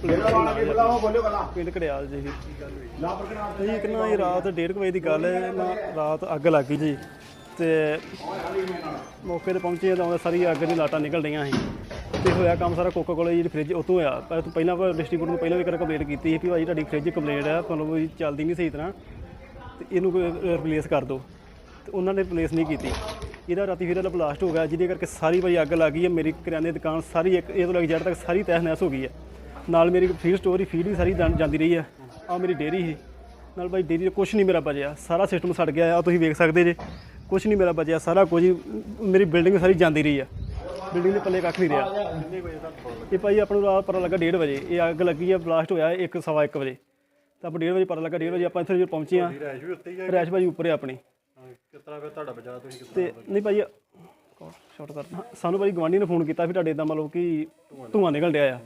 ਪਿੰਡ ਕੜਿਆਲ ਜੀ। ਇਹ ਇੱਕ ਨਾ ਇਹ ਰਾਤ 1:30 ਵਜੇ ਦੀ ਗੱਲ ਹੈ, ਨਾ ਰਾਤ ਅੱਗ ਲੱਗ ਗਈ ਜੀ। ਤੇ ਮੌਕੇ ਤੇ ਪਹੁੰਚੇ ਤਾਂ ਸਾਰੀ ਅੱਗ ਦੀ ਲਾਟਾਂ ਨਿਕਲ ਰਹੀਆਂ ਸੀ। ਤੇ ਹੋਇਆ ਕੰਮ ਸਾਰਾ ਕੋਕਾ ਕੋਲਾ ਜਿਹੜੀ ਫ੍ਰਿਜ ਉਤੋਂ ਹੋਇਆ। ਪਰ ਤੋਂ ਪਹਿਲਾਂ ਡਿਸਟ੍ਰੀਬਿਊਟਰ ਨੂੰ ਪਹਿਲਾਂ ਵੀ ਕਰ ਕੰਪਲੇਂਟ ਕੀਤੀ ਸੀ ਵੀ ਭਾਈ ਤੁਹਾਡੀ ਫ੍ਰਿਜ ਕੰਪਲੇਂਟ ਹੈ ਤੁਹਾਨੂੰ ਵੀ ਚੱਲਦੀ ਨਹੀਂ ਸਹੀ ਤਰ੍ਹਾਂ। ਤੇ ਇਹਨੂੰ ਰਿਪਲੇਸ ਕਰ ਦਿਓ ਤੇ ਉਹਨਾਂ ਨੇ ਰਿਪਲੇਸ ਨਹੀਂ ਕੀਤੀ। ਇਹਦਾ ਰਾਤੀ ਫਿਰ ਇਹਦਾ ਬਲਾਸਟ ਹੋ ਗਿਆ, ਜਿਹਦੇ ਕਰਕੇ ਸਾਰੀ ਭਾਈ ਅੱਗ ਲੱਗ ਗਈ ਹੈ। ਮੇਰੀ ਕਰਿਆਨੇ ਦੀ ਦੁਕਾਨ ਸਾਰੀ ਇੱਕ, ਇਹ ਤੋਂ ਲੈ ਕੇ ਜੜ ਤੱਕ ਸਾਰੀ ਤਹਿਸ ਨਹਿਸ ਹੋ ਗਈ ਹੈ। ਨਾਲ ਮੇਰੀ ਫੀਡ ਸਟੋਰੀ ਫੀਡ ਵੀ ਸਾਰੀ ਜਾਂ- ਜਾਂਦੀ ਰਹੀ ਹੈ। ਆ ਮੇਰੀ ਡੇਅਰੀ ਸੀ। ਨਾਲ ਭਾਈ ਡੇਅਰੀ 'ਚ ਕੁਝ ਨਹੀਂ ਮੇਰਾ ਬਚਿਆ। ਸਾਰਾ ਸਿਸਟਮ ਸੜ ਗਿਆ ਆ ਤੁਸੀਂ ਵੇਖ ਸਕਦੇ ਜੇ। ਕੁਝ ਨਹੀਂ ਮੇਰਾ ਬਚਿਆ। ਸਾਰਾ ਕੁਝ ਹੀ ਮੇਰੀ ਬਿਲਡਿੰਗ ਸਾਰੀ ਜਾਂਦੀ ਰਹੀ ਆ। ਬਿਲਡਿੰਗ ਦੇ ਪੱਲੇ ਕੱਖ ਨਹੀਂ ਰਿਹਾ। ਇਹ ਭਾਈ ਆਪਾਂ ਨੂੰ ਰਾਤ ਪਤਾ ਲੱਗਾ 1:30 ਵਜੇ। ਇਹ ਅੱਗ ਲੱਗੀ ਆ ਬਲਾਸਟ ਹੋਇਆ 1 ਸਵਾ 1 ਵਜੇ। ਤਾਂ ਆਪਾਂ 1:30 ਵਜੇ ਪਤਾ ਲੱਗਾ 1:30 ਵਜੇ ਆਪਾਂ ਇੱਥੇ ਜਦੋਂ ਪਹੁੰਚੇ ਆ ਰੈਸ਼ ਵੀ ਉੱਤੇ ਹੀ ਆ ਰੈਸ਼ ਭਾਈ ਉੱਪਰ ਹੈ ਆਪਣੀ। ਕਿਸ ਤਰ੍ਹਾਂ ਫਿਰ ਤੁਹਾਡਾ ਬਚਾ ਤੁਸੀਂ ਕਿਸ ਤੇ ਨਹੀਂ ਭਾਈ ਸ਼ਾਰਟ ਕਰ ਹਾਂ, ਸਾਨੂੰ ਭਾਈ ਗਵਾਂਢੀ ਨੇ ਫੋਨ ਕੀਤਾ ਵੀ ਤੁਹਾਡੇ ਇਦਾਂ ਮਤਲਬ ਕਿ ਧੂਆਂ ਨਿਕਲ ਰਿਹਾ ਆ।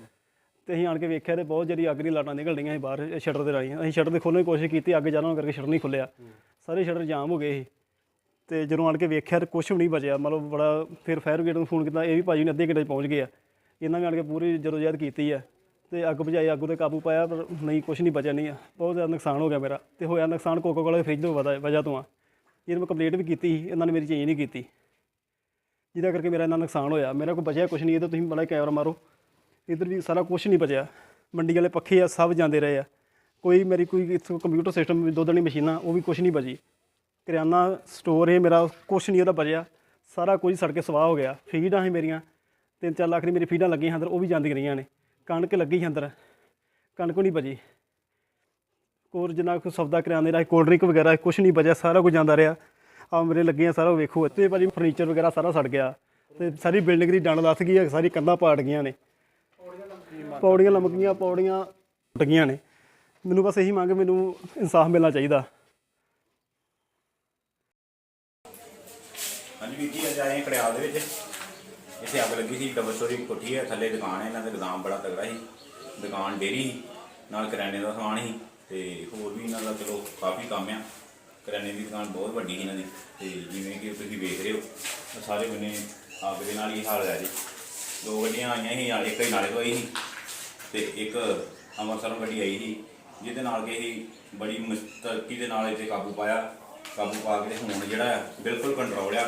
ਤੇ ਅਸੀਂ ਆਣ ਕੇ ਵੇਖਿਆ ਤੇ ਬਹੁਤ ਜਿਹੜੀ ਅੱਗ ਦੀ ਲਾਟਾਂ ਨਿਕਲ ਰਹੀਆਂ ਸੀ ਬਾਹਰ ਸ਼ਟਰ ਦੇ ਰਾਹੀਂ। ਅਸੀਂ ਸ਼ਟਰ ਦੇ ਖੋਲ੍ਹਣ ਦੀ ਕੋਸ਼ਿਸ਼ ਕੀਤੀ ਅੱਗ ਹੋਣ ਕਰਕੇ ਸ਼ਟਰ ਨਹੀਂ ਖੁੱਲਿਆ। ਸਾਰੇ ਸ਼ਟਰ ਜਾਮ ਹੋ ਗਏ ਸੀ। ਤੇ ਜਦੋਂ ਆਣ ਕੇ ਵੇਖਿਆ ਤੇ ਕੁਝ ਵੀ ਨਹੀਂ ਬਚਿਆ। ਮਤਲਬ ਬੜਾ ਫਿਰ ਫਾਇਰ ਬ੍ਰਿਗੇਡ ਨੂੰ ਫੋਨ ਕੀਤਾ ਇਹ ਵੀ ਭਾਜੀ ਨੇ ਅੱਧੇ ਘੰਟੇ 'ਚ ਪਹੁੰਚ ਗਏ ਆ। ਇਹਨਾਂ ਨੇ ਆਣ ਕੇ ਪੂਰੀ ਜਦੋਜਹਿਦ ਕੀਤੀ ਆ। ਤੇ ਅੱਗ ਬੁਝਾਈ ਅੱਗ ਤੇ ਕਾਬੂ ਪਾਇਆ ਪਰ ਨਹੀਂ ਕੁਝ ਨਹੀਂ ਬਚਿਆ ਨਹੀਂ ਆ। ਬਹੁਤ ਜ਼ਿਆਦਾ ਨੁਕਸਾਨ ਹੋ ਗਿਆ ਮੇਰਾ। ਤੇ ਹੋਇਆ ਨੁਕਸਾਨ ਕੋਕੋ ਕੋਲਾ ਦੇ ਫ੍ਰਿਜ ਤੋਂ ਵਜ੍ਹਾ ਵਜ੍ਹਾ ਤੋਂ ਆ। ਇਹਨੂੰ ਮੈਂ ਕੰਪਲੀਟ ਵੀ ਕੀਤੀ ਸੀ, ਇਹਨਾਂ ਨੇ ਮੇਰੀ ਚੇਂਜ ਨਹੀਂ ਕੀਤੀ। ਜਿਹਦਾ ਕਰਕੇ ਮੇਰਾ ਇੰਨਾ ਨੁਕਸਾਨ ਹੋਇਆ। ਮੇਰਾ ਕੋਈ ਬਚਿਆ ਕੁਝ ਨਹੀਂ ਇਹਦਾ ਤੁਸੀਂ ਬੜਾ ਕੈਮਰਾ ਮਾਰੋ। ਇਧਰ ਵੀ ਸਾਰਾ ਕੁਝ ਨਹੀਂ ਬਚਿਆ। ਮੰਡੀ ਵਾਲੇ ਪੱਖੇ ਆ, ਸਭ ਜਾਂਦੇ ਰਹੇ ਆ। ਕੋਈ ਮੇਰੀ ਕੋਈ ਕੰਪਿਊਟਰ ਸਿਸਟਮ ਦੁੱਧ ਵਾਲੀ ਮਸ਼ੀਨਾਂ, ਉਹ ਵੀ ਕੁਝ ਨਹੀਂ ਬਚੀ। ਕਰਿਆਨਾ ਸਟੋਰ ਇਹ ਮੇਰਾ ਕੁਝ ਨਹੀਂ ਉਹਦਾ ਬਚਿਆ। ਸਾਰਾ ਕੁਝ ਸੜ ਕੇ ਸਵਾਹ ਹੋ ਗਿਆ। ਫੀਡਾਂ ਸੀ ਮੇਰੀਆਂ। ਤਿੰਨ ਚਾਰ ਲੱਖ ਦੀ ਮੇਰੀ ਫੀਡਾਂ ਲੱਗੀਆਂ ਅੰਦਰ, ਉਹ ਵੀ ਜਾਂਦੀਆਂ ਰਹੀਆਂ ਨੇ। ਕਣਕ ਲੱਗੀ ਅੰਦਰ। ਕਣਕ ਨਹੀਂ ਬਚੀ। ਕੋਰ ਜਿੰਨਾ ਕੁ ਸੌਦਾ ਕਰਿਆਨੇ ਦਾ ਕੋਲਡ ਡਰਿੰਕ ਵਗੈਰਾ ਕੁਝ ਨਹੀਂ ਬਚਿਆ। ਸਾਰਾ ਕੁਝ ਜਾਂਦਾ ਰਿਹਾ। ਆ ਮੇਰੇ ਲੱਗੇ ਆ ਸਾਰਾ ਵੇਖੋ। ਇੱਥੇ ਭਾਜੀ ਫਰਨੀਚਰ ਵਗੈਰਾ ਸਾਰਾ ਸੜ ਗਿਆ। ਤੇ ਸਾਰੀ ਬਿਲਡਿੰਗ ਦੀ ਡੰਡ ਲੱਥ ਗਈ ਹੈ ਸਾਰੀ ਕੰਧਾਂ ਪਾੜ ਗਈਆਂ ਨੇ। ਪੌੜੀਆਂ ਲਮਕ ਪੌੜੀਆਂ ਟੁੱਟ ਗਈਆਂ ਨੇ। ਮੈਨੂੰ ਬਸ ਇਹੀ ਮੰਗ ਮੈਨੂੰ ਇਨਸਾਫ ਮਿਲਣਾ ਚਾਹੀਦਾ। ਹਾਂਜੀ ਵੀਰ ਜੀ, ਅੱਜ ਆਏ ਹਾਂ ਕੜਿਆਲ ਦੇ ਵਿੱਚ। ਇੱਥੇ ਅੱਗ ਲੱਗੀ ਸੀ ਡਬਲ ਸਟੋਰੀ ਕੋਠੀ ਹੈ, ਥੱਲੇ ਦੁਕਾਨ ਹੈ, ਇਹਨਾਂ ਦਾ ਗੋਦਾਮ ਬੜਾ ਤਗੜਾ ਸੀ। ਦੁਕਾਨ ਡੇਰੀ ਸੀ, ਨਾਲ ਕਰਿਆਨੇ ਦਾ ਸਮਾਨ ਸੀ ਤੇ ਹੋਰ ਵੀ ਇਹਨਾਂ ਦਾ ਚਲੋ ਕਾਫੀ ਕੰਮ ਆ। ਕਰਿਆਨੇ ਦੀ ਦੁਕਾਨ ਬਹੁਤ ਵੱਡੀ ਸੀ ਇਹਨਾਂ ਦੀ ਤੇ ਜਿਵੇਂ ਕਿ ਤੁਸੀਂ ਵੇਖ ਰਹੇ ਹੋ ਆਹ ਸਾਰੇ ਬੰਨੇ ਅੱਗ ਦੇ ਨਾਲ ਹੀ ਹਾਲ ਹੈ ਜੀ। ਦੋ ਗੱਡੀਆਂ ਆਈਆਂ ਸੀ, ਨਾਲ ਇੱਕ ਹੀ ਨਾਲੇ ਤੋਂ ਆਈ ਸੀ। ਤੇ ਇੱਕ ਅੰਮ੍ਰਿਤਸਰੋਂ ਗੱਡੀ ਆਈ ਸੀ, ਜਿਹਦੇ ਨਾਲ ਕਿ ਅਸੀਂ ਬੜੀ ਮੁਸਤਕੀ ਦੇ ਨਾਲ ਇੱਥੇ ਕਾਬੂ ਪਾਇਆ। ਕਾਬੂ ਪਾ ਕੇ ਤੇ ਹੁਣ ਜਿਹੜਾ ਹੈ, ਬਿਲਕੁਲ ਕੰਟਰੋਲ ਆ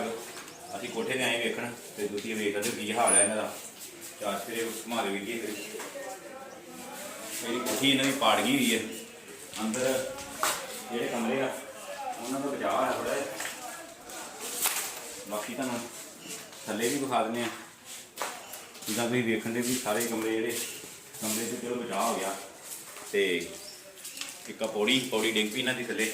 ਅਸੀਂ ਕੋਠੇ ਤੇ ਆਏ ਵੇਖਣ ਤੇ ਤੁਸੀਂ ਇਹ ਵੇਖ ਹੋ ਕੀ ਹਾਲ ਹੈ ਇਹਨਾਂ ਦਾ। ਚਾਰ ਸਵੇਰੇ ਮਾਰੇ ਵੀ ਕੀ ਮੇਰੀ ਕੋਠੀ ਇਹਨਾਂ ਦੀ ਪਾੜ ਗਈ ਹੋਈ ਹੈ। ਅੰਦਰ ਜਿਹੜੇ ਕਮਰੇ ਆ, ਉਹਨਾਂ ਦਾ ਬਚਾਅ ਹੈ ਥੋੜਾ ਬਾਕੀ ਤੁਹਾਨੂੰ ਥੱਲੇ ਵੀ ਵਿਖਾ ਦਿੰਦੇ ਆ। ਜਿੱਦਾਂ ਤੁਸੀਂ ਵੇਖਣ ਦੇ ਵੀ ਸਾਰੇ ਕਮਰੇ ਜਿਹੜੇ ਕਮਰੇ ਤੇ ਚਲੋ ਬਚਾਅ ਹੋ ਗਿਆ ਤੇ ਇੱਕ ਆਹ ਪੌੜੀ ਪੌੜੀ ਡਿੱਗ ਪਈ ਇਹਨਾਂ ਦੀ ਥੱਲੇ।